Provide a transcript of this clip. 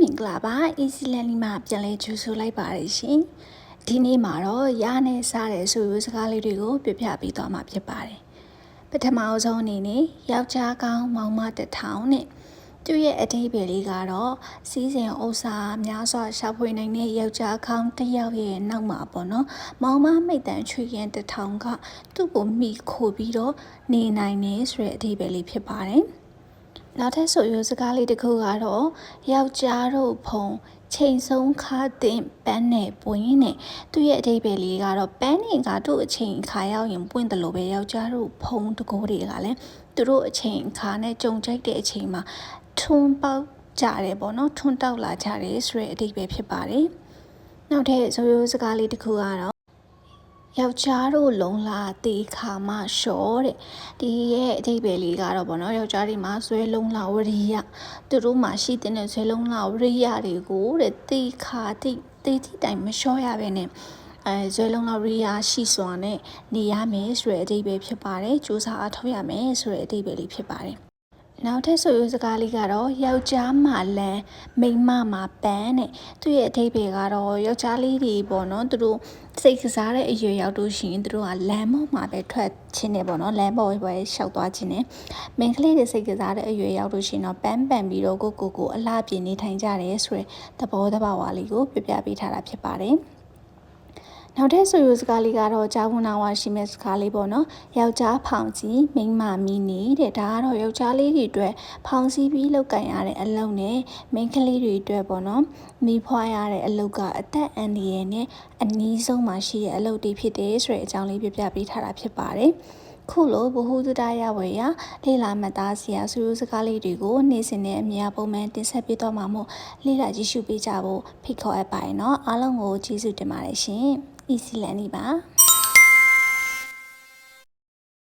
မင်္ဂလာပါ Easy Learning မှာပြန်လဲကြိုဆိုလိုက်ပါတယ်ရှင်ဒီနေ့မှာတော့ရနဲ့စားတဲ့ဆိုရိုးစကားလေးတွေကိုပြပြပေးသွားမှာဖြစ်ပါတယ်ပထမအဆုံးအနေနဲ့ယောက်ျားကောင်းမောင်မတစ်ထောင်နဲ့သူ့ရဲ့အတိတ်ပဲလေးကတော့စီးစိမ်ဥစ္စာများစွာရှာဖွေနိုင်တဲ့ယောက်ျားကောင်းတစ်ယောက်ရဲ့နောက်မှာပေါ့နော်မောင်မမိတ်တန်ချွေရင်တစ်ထောင်ကသူ့ကိုမိခိုပြီးတော့နေနိုင်နေဆိုတဲ့အတိတ်ပဲလေးဖြစ်ပါတယ် နောက်ထပ်ဆိုရိုးစကားလေးတစ်ခုကတော့ယောက်ျားတို့ဖုံချိန်ဆုံးခါတင်ပန်းနဲ့ပွင့်နဲ့သူ့ရဲ့အတိတ်ပဲလေးကတော့ပန်းနဲ့ကသူ့အချိန်ခါရောက်ရင်ပွင့်တယ်လို့ပဲယောက်ျားတို့ဖုံတကိုးတွေကလည်းသူတို့အချိန်ခါနဲ့ကြုံကြိုက်တဲ့အချိန်မှာထွန်းပေါက်ကြတယ်ပေါ့နော်ထွန်းတောက်လာကြတယ်ဆိုတဲ့အတိတ်ပဲဖြစ်ပါတယ်နောက်ထပ်ဆိုရိုးစကားလေးတစ်ခုကတော့ ယောက်ျားတို့လုံလာတေခါမလျှော့တဲ့ဒီရဲ့အဓိပ္ပာယ်လေးကတော့ဗောနော်ယောက်ျားတွေမှာဇွဲလုံလာဝရိယသူတို့မှာရှိတဲ့ဇွဲလုံလာဝရိယတွေကိုတဲ့တေခါတိတေတိတိုင်မလျှော့ရပဲနဲ့အဲဇွဲလုံလာဝရိယရှိစွာနဲ့နေရမယ်ဆိုတဲ့အဓိပ္ပာယ်ဖြစ်ပါတယ်စူးစမ်းအထောက်ရမယ်ဆိုတဲ့အဓိပ္ပာယ်လေးဖြစ်ပါတယ် နောက်ထပ်ဆိုရိုးစကားလေးကတော့ယောက်ျားမှလန်းမိန်းမမှာပန်းတဲ့သူ့ရဲ့အထိပ္ပယ်ကတော့ယောက်ျားလေးတွေပေါ့နော်သူတို့စိတ်ကစားတဲ့အရွယ်ရောက်လို့ရှိရင်သူတို့ကလမ်းပေါ်မှာပဲထွက်ချင်းနေပေါ့နော်လမ်းပေါ်ပဲရှောက်သွားခြင်းနဲ့မိန်းကလေးတွေစိတ်ကစားတဲ့အရွယ်ရောက်လို့ရှိရင်တော့ပန်းပန်ပြီးတော့ကိုကိုကိုအလှပြင်းနေထိုင်ကြတယ်ဆိုရယ်သဘောတဘာဝလေးကိုပြပြပေးထားတာဖြစ်ပါတယ် နောက်ထပ်ဆိုရိုစကားလေးကတော့ဂျာဝနာဝါရှိမဲ့စကားလေးပေါ့နော်ယောက်ျားဖောင်ကြီးမိန်းမမီနေတဲ့ဒါကတော့ယောက်ျားလေးတွေအတွက်ဖောင်စီးပြီးလောက်ကင်ရတဲ့အလုပ်နဲ့မိန်းကလေးတွေအတွက်ပေါ့နော်မိဖွားရတဲ့အလုပ်ကအသက်အန္တရာယ်နဲ့အနည်းဆုံးမှရှိတဲ့အလုပ်တွေဖြစ်တယ်ဆိုတဲ့အကြောင်းလေးပြပြပေးထားတာဖြစ်ပါတယ်ခုလိုဘ ഹു တုဒရဝေယလေလာမသားစီယာစူးစကားလေးတွေကိုနေ့စဉ်နဲ့အများပုံမှန်တင်ဆက်ပေးတော့မှာမို့လေ့လာကြည့်ရှုပေးကြဖို့ဖိတ်ခေါ်အပ်ပါတယ်เนาะအားလုံးကိုကျေးဇူးတင်ပါတယ်ရှင် easy learning ပါ